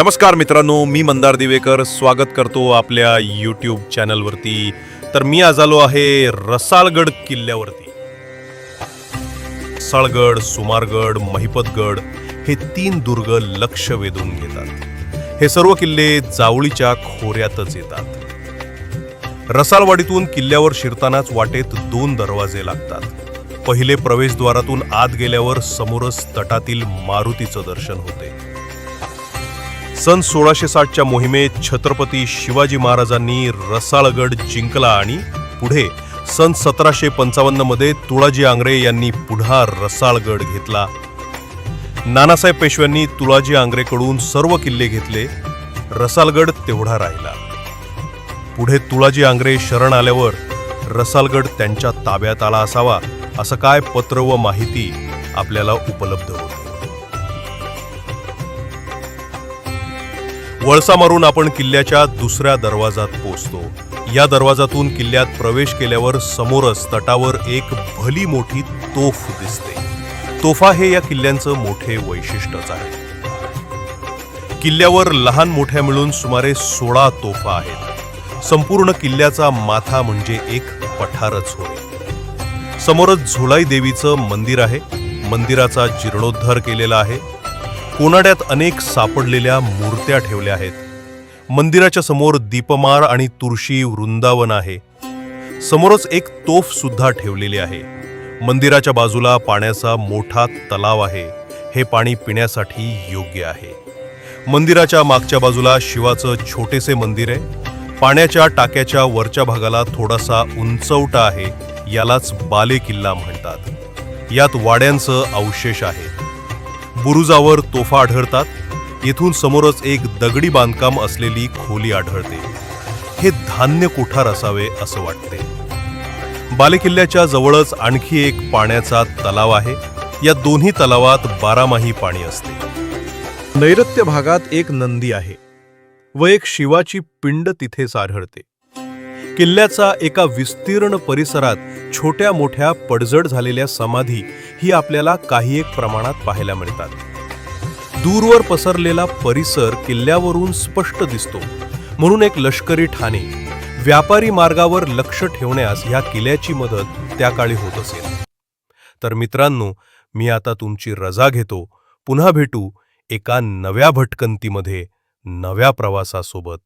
नमस्कार मित्रांनो मी मंदार दिवेकर. स्वागत करतो आपल्या यूट्यूब चॅनलवरती तर मी आज आलो आहे रसाळगड किल्ल्यावरती. रसाळगड सुमारगड महिपतगड हे तीन दुर्ग लक्ष वेधून घेतात. हे सर्व किल्ले जावळीच्या खोऱ्यातच येतात. रसाळवाडीतून किल्ल्यावर शिरतानाच वाटेत दोन दरवाजे लागतात. पहिले प्रवेशद्वारातून आत गेल्यावर समोरच तटातील मारुतीचं दर्शन होते. सन सोळाशे साठच्या मोहिमेत छत्रपती शिवाजी महाराजांनी रसाळगड जिंकला आणि पुढे सन सतराशे पंचावन्नमध्ये तुळाजी आंग्रे यांनी पुढा रसाळगड घेतला. नानासाहेब पेशव्यांनी तुळाजी आंग्रेकडून सर्व किल्ले घेतले. रसालगड तेवढा राहिला. पुढे तुळाजी आंग्रे शरण आल्यावर रसालगड त्यांच्या ताब्यात आला असावा असं काय पत्र व माहिती आपल्याला उपलब्ध होते? वळसा मारून आपण किल्ल्याच्या दुसऱ्या दरवाजात पोचतो. या दरवाजातून किल्ल्यात प्रवेश केल्यावर समोरच तटावर एक भली मोठी तोफ दिसते. तोफा हे या किल्ल्यांचं मोठे वैशिष्ट्यच आहे. किल्ल्यावर लहान मोठ्या मिळून सुमारे सोळा तोफा आहेत. संपूर्ण किल्ल्याचा माथा म्हणजे एक पठारच होय. समोरच झुलाई देवीचं मंदिर आहे. मंदिराचा जीर्णोद्धार केलेला आहे. कोनाड्यात अनेक सापडलेल्या मूर्त्या ठेवल्या आहेत. मंदिराच्या समोर दीपमार आणि तुळशी वृंदावन आहे. समोरच एक तोफ सुद्धा ठेवलेली आहे. मंदिराच्या बाजूला पाण्याचा मोठा तलाव आहे. हे पाणी पिण्यासाठी योग्य आहे. मंदिराच्या मागच्या बाजूला शिवाचं छोटेसे मंदिर आहे. पाण्याच्या टाक्याच्या वरच्या भागाला थोडासा उंचवटा आहे. यालाच बाले किल्ला म्हणतात. यात वाड्यांचं अवशेष आहे. बुरुजावर तोफा आढळतात. येथून समोरच एक दगडी बांधकाम असलेली खोली आढळते. हे धान्य कोठार असावे असं वाटते. बालेकिल्ल्याच्या जवळच आणखी एक पाण्याचा तलाव आहे. या दोन्ही तलावात बारामाही पाणी असते. नैऋत्य भागात एक नंदी आहे व एक शिवाची पिंड तिथेच आढळते. किल्ल्याचा एका विस्तीर्ण परिसरात छोट्या मोठ्या पडझड झालेल्या समाधी ही आपल्याला काही एक प्रमाणात पाहायला मिळतात. दूरवर पसरलेला परिसर किल्ल्यावरून स्पष्ट दिसतो. म्हणून एक लष्करी ठाणे व्यापारी मार्गावर लक्ष ठेवण्यास ह्या किल्ल्याची मदत त्या काळी होत असेल तर मित्रांनो मी आता तुमची रजा घेतो. पुन्हा भेटू एका नव्या भटकंतीमध्ये नव्या प्रवासासोबत.